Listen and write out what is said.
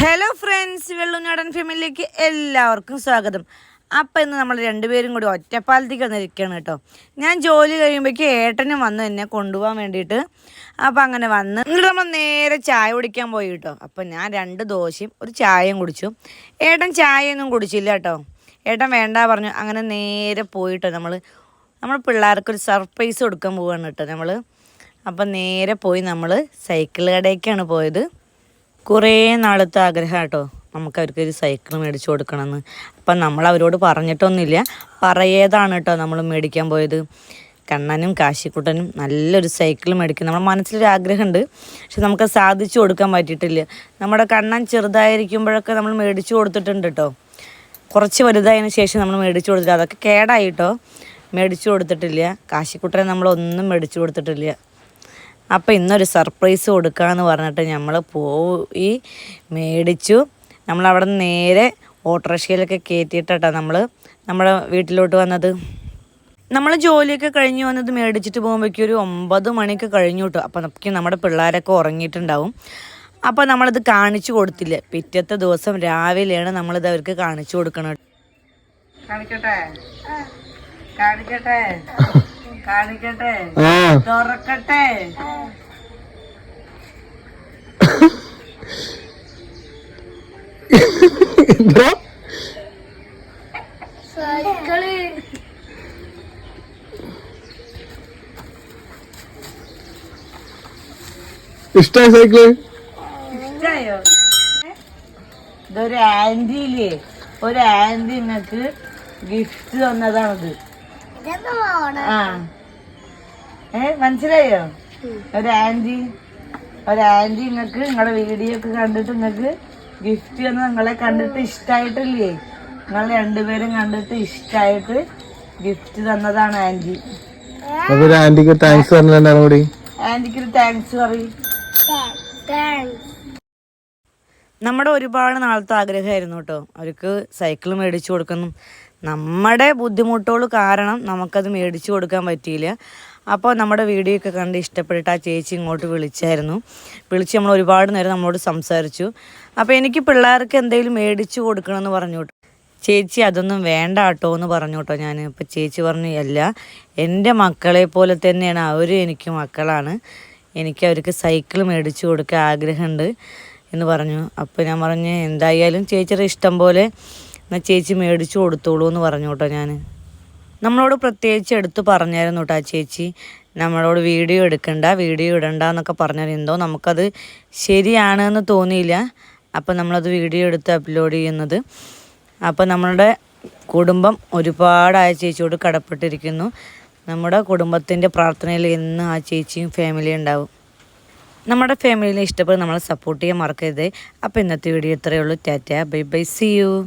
Hello friends വെള്ളുനാടൻ ഫാമിലിയിലേക്ക് എല്ലാവർക്കും സ്വാഗതം. അപ്പം ഇന്ന് നമ്മൾ രണ്ടുപേരും കൂടി ഒറ്റപ്പാലത്തേക്ക് വന്നിരിക്കുകയാണ് കേട്ടോ. ഞാൻ ജോലി കഴിയുമ്പോഴേക്ക് ഏട്ടനും വന്ന് എന്നെ കൊണ്ടുപോകാൻ വേണ്ടിയിട്ട് അപ്പം അങ്ങനെ വന്ന് എന്നിട്ട് നമ്മൾ നേരെ ചായ കുടിക്കാൻ പോയി കേട്ടോ. അപ്പം ഞാൻ രണ്ട് ദോശയും ഒരു ചായയും കുടിച്ചു. ഏട്ടൻ ചായയൊന്നും കുടിച്ചില്ല കേട്ടോ. ഏട്ടൻ വേണ്ട പറഞ്ഞു. അങ്ങനെ നേരെ പോയിട്ടോ നമ്മൾ നമ്മൾ പിള്ളേർക്കൊരു സർപ്രൈസ് കൊടുക്കാൻ പോവുകയാണ് കേട്ടോ നമ്മൾ അപ്പം നേരെ പോയി നമ്മൾ സൈക്കിൾ കടയ്ക്കാണ് പോയത്. കുറേ നാളത്തെ ആഗ്രഹം കേട്ടോ നമുക്ക് അവർക്ക് ഒരു സൈക്കിൾ മേടിച്ചു കൊടുക്കണമെന്ന്. അപ്പം നമ്മൾ അവരോട് പറഞ്ഞിട്ടൊന്നുമില്ല. പറയേതാണ് കേട്ടോ നമ്മൾ മേടിക്കാൻ പോയത്. കണ്ണനും കാശിക്കുട്ടനും നല്ലൊരു സൈക്കിൾ മേടിക്കും. നമ്മുടെ മനസ്സിലൊരു ആഗ്രഹമുണ്ട്. പക്ഷെ നമുക്ക് സാധിച്ചു കൊടുക്കാൻ പറ്റിയിട്ടില്ല. നമ്മുടെ കണ്ണൻ ചെറുതായിരിക്കുമ്പോഴൊക്കെ നമ്മൾ മേടിച്ചു കൊടുത്തിട്ടുണ്ട് കേട്ടോ കുറച്ച് വലുതായതിന് ശേഷം നമ്മൾ മേടിച്ചു കൊടുത്തില്ല. അതൊക്കെ കേടായിട്ടോ. മേടിച്ചു കൊടുത്തിട്ടില്ല. കാശിക്കുട്ടനെ നമ്മളൊന്നും മേടിച്ചു കൊടുത്തിട്ടില്ല. അപ്പോൾ ഇന്നൊരു സർപ്രൈസ് കൊടുക്കാമെന്ന് പറഞ്ഞിട്ട് നമ്മൾ പോയി മേടിച്ചു. നമ്മളവിടെ നിന്ന് നേരെ ഓട്ടോറിക്ഷയിലൊക്കെ കയറ്റിയിട്ടാണ് നമ്മൾ നമ്മുടെ വീട്ടിലോട്ട് വന്നത്. നമ്മൾ ജോലിയൊക്കെ കഴിഞ്ഞ് വന്നത് മേടിച്ചിട്ട് പോകുമ്പോഴേക്കും ഒരു ഒമ്പത് മണിയൊക്കെ കഴിഞ്ഞു കിട്ടും അപ്പോൾ നമുക്ക് നമ്മുടെ പിള്ളേരൊക്കെ ഉറങ്ങിയിട്ടുണ്ടാവും. അപ്പോൾ നമ്മളിത് കാണിച്ചു കൊടുത്തില്ല. പിറ്റത്തെ ദിവസം രാവിലെയാണ് നമ്മളിത് അവർക്ക് കാണിച്ചു കൊടുക്കണത്. കാണിക്കട്ടെ? കാണിക്കട്ടെ? കാണിക്കട്ടെ? തുറക്കട്ടെ? എന്താ? ഇഷ്ടായ സൈക്കിൾ? ഇഷ്ടായോ? ഇതൊരു ആന്റിയില്ലേ ഒരു ആന്റി നിങ്ങൾക്ക് ഗിഫ്റ്റ് തന്നതാണത്. ആ. ഏ മനസ്സിലായോ? ഒരു ആന്റി ഒരു ആന്റി നിങ്ങൾക്ക് നിങ്ങളുടെ വീഡിയോ ഒക്കെ കണ്ടിട്ട് നിങ്ങൾക്ക് ഗിഫ്റ്റ് ഒന്ന് നിങ്ങളെ കണ്ടിട്ട് ഇഷ്ടായിട്ടില്ലേ? നിങ്ങൾ രണ്ടുപേരും കണ്ടിട്ട് ഇഷ്ടായിട്ട് ഗിഫ്റ്റ് തന്നതാണ് ആന്റി ആന്റിക്ക് താങ്ക്സ് പറഞ്ഞിട്ടുണ്ടായിരുന്നു കൂടി? ആന്റിക്ക് ഒരു താങ്ക്സ് പറയും. നമ്മുടെ ഒരുപാട് നാളത്തെ ആഗ്രഹമായിരുന്നു കേട്ടോ. അവർക്ക് സൈക്കിൾ മേടിച്ചു കൊടുക്കുന്നു. നമ്മുടെ ബുദ്ധിമുട്ടുകൾ കാരണം നമുക്കത് മേടിച്ചു കൊടുക്കാൻ പറ്റിയില്ല. അപ്പോൾ നമ്മുടെ വീഡിയോ ഒക്കെ കണ്ട് ഇഷ്ടപ്പെട്ടിട്ട് ആ ചേച്ചി ഇങ്ങോട്ട് വിളിച്ചായിരുന്നു. വിളിച്ച് നമ്മൾ ഒരുപാട് നേരം നമ്മളോട് സംസാരിച്ചു. അപ്പോൾ എനിക്ക് പിള്ളേർക്ക് എന്തെങ്കിലും മേടിച്ചു കൊടുക്കണമെന്ന് പറഞ്ഞു ചേച്ചി അതൊന്നും വേണ്ട കേട്ടോ എന്ന് പറഞ്ഞു കേട്ടോ ഞാൻ. ഇപ്പം ചേച്ചി പറഞ്ഞു അല്ല എന്റെ മക്കളെ പോലെ തന്നെയാണ് അവരും എനിക്ക് മക്കളാണ്. എനിക്ക് അവർക്ക് സൈക്കിൾ മേടിച്ചു കൊടുക്കാൻ ആഗ്രഹമുണ്ട് എന്ന് പറഞ്ഞു. അപ്പോൾ ഞാൻ പറഞ്ഞു എന്തായാലും ചേച്ചിയുടെ ഇഷ്ടം പോലെ എന്നാൽ ചേച്ചി മേടിച്ചു കൊടുത്തോളൂ എന്ന് പറഞ്ഞു കേട്ടോ ഞാൻ നമ്മളോട് പ്രത്യേകിച്ച് എടുത്ത് പറഞ്ഞായിരുന്നു കേട്ടോ ആ ചേച്ചി. നമ്മളോട് വീഡിയോ എടുക്കണ്ട വീഡിയോ ഇടണ്ട എന്നൊക്കെ പറഞ്ഞാൽ എന്തോ നമുക്കത് ശരിയാണെന്ന് തോന്നിയില്ല. അപ്പം നമ്മളത് വീഡിയോ എടുത്ത് അപ്ലോഡ് ചെയ്യുന്നത്. അപ്പം നമ്മളുടെ കുടുംബം ഒരുപാട് ആ ചേച്ചിയോട് കടപ്പെട്ടിരിക്കുന്നു. നമ്മുടെ കുടുംബത്തിന്റെ പ്രാർത്ഥനയിൽ എന്നും ആ ചേച്ചിയും ഫാമിലിയും ഉണ്ടാവും. നമ്മുടെ ഫാമിലിനെ ഇഷ്ടപ്പെട്ട് നമ്മളെ സപ്പോർട്ട് ചെയ്യാൻ മറക്കരുത്. അപ്പോൾ ഇന്നത്തെ വീഡിയോ ഇത്രയേ ഉള്ളൂ. Tata bye bye see you